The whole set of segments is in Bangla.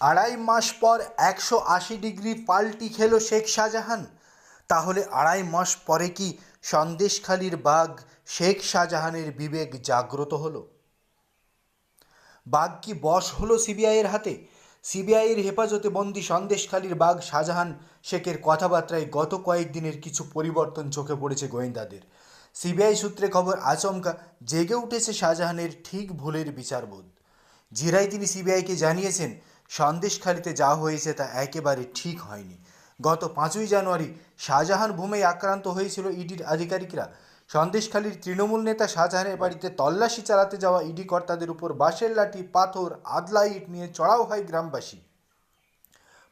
আড়াই মাস পর একশো আশি ডিগ্রি পাল্টি খেল শেখ শাহজাহান। তাহলে আড়াই মাস পরে কি সন্দেশখালির বাঘ শেখ শাহজাহানের বিবেক জাগ্রত হলো? বাঘ কি বশ হলো সিবিআইয়ের হাতে? সিবিআইয়ের হেফাজতে বন্দি সন্দেশখালীর বাঘ শাহজাহান শেখের কথাবার্তায় গত কয়েকদিনের কিছু পরিবর্তন চোখে পড়েছে গোয়েন্দাদের। সিবিআই সূত্রে খবর, আচমকা জেগে উঠেছে শাহজাহানের ঠিক ভুলের বিচারবোধ। জিরায় তিনি সিবিআইকে জানিয়েছেন সন্দেশখালীতে যা হয়েছে তা একেবারে ঠিক হয়নি। গত পাঁচই জানুয়ারি শাহজাহান ভূমে আক্রান্ত হয়েছিল ইডির আধিকারিকরা। সন্দেশখালীর তৃণমূল নেতা শাহজাহানের বাড়িতে তল্লাশি চালাতে যাওয়া ইডি কর্তাদের উপর বাঁশের লাঠি, পাথর, আদলা ইট নিয়ে চড়াও হয় গ্রামবাসী।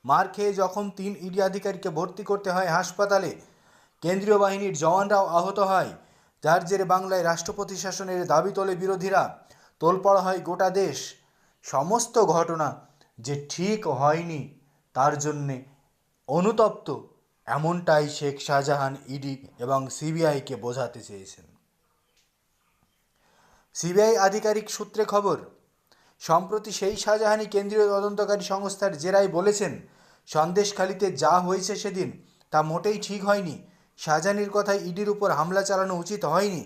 মার খেয়ে যখন তিন ইডি আধিকারিককে ভর্তি করতে হয় হাসপাতালে, কেন্দ্রীয় বাহিনীর জওয়ানরাও আহত হয়। যার জেরে বাংলায় রাষ্ট্রপতি শাসনের দাবি তোলে বিরোধীরা। তোলপড়া হয় গোটা দেশ। সমস্ত ঘটনা যে ঠিক হয়নি তার জন্যে অনুতপ্ত, এমনটাই শেখ শাহজাহান ইডি এবং সিবিআইকে বোঝাতে চেয়েছেন। সিবিআই আধিকারিক সূত্রে খবর, সম্প্রতি সেই শাহজাহানি কেন্দ্রীয় তদন্তকারী সংস্থার জেরায় বলেছেন, সন্দেশখালিতে যা হয়েছে সেদিন তা মোটেই ঠিক হয়নি। শাহজাহানির কথায় ইডির উপর হামলা চালানো উচিত হয়নি।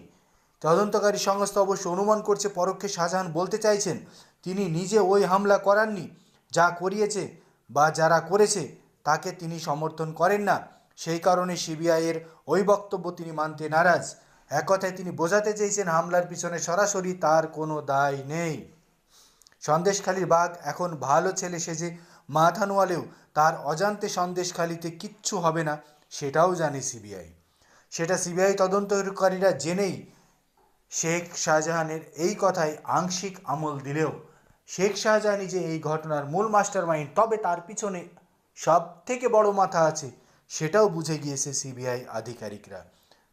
তদন্তকারী সংস্থা অবশ্য অনুমান করছে, পরোক্ষে শাহজাহান বলতে চাইছেন, তিনি নিজে ওই হামলা করাননি যা করিয়েছে বা যারা করেছে, তাকে তিনি সমর্থন করেন না। সেই কারণে সিবিআইয়ের ওই বক্তব্য তিনি মানতে নারাজ। এক কথায় তিনি বোঝাতে চেয়েছেন, হামলার পিছনে সরাসরি তার কোনো দায় নেই। সন্দেশখালীর বাঘ এখন ভালো ছেলে সেজে মাথা নোয়ালেও তার অজান্তে সন্দেশখালীতে কিচ্ছু হবে না, সেটাও জানে সিবিআই। সেটা সিবিআই তদন্তকারীরা জেনেই শেখ শাহজাহানের এই কথায় আংশিক আমল দিলেও শেখ শাহজাহানি যে এই ঘটনার মূল মাস্টার মাইন্ড তবে তার পিছনে সব থেকে বড় মাথা আছে, সেটাও বুঝে গিয়েছে সিবিআই আধিকারিকরা।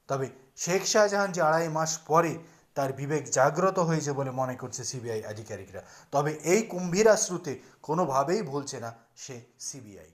তবে শেখ শাহজাহান যে আড়াই মাস পরে তার বিবেক জাগ্রত হয়েছে বলে মনে করছে সিবিআই আধিকারিকরা। তবে এই কুম্ভীরাশ্রুতে কোনোভাবেই ভুলছে না সে সিবিআই।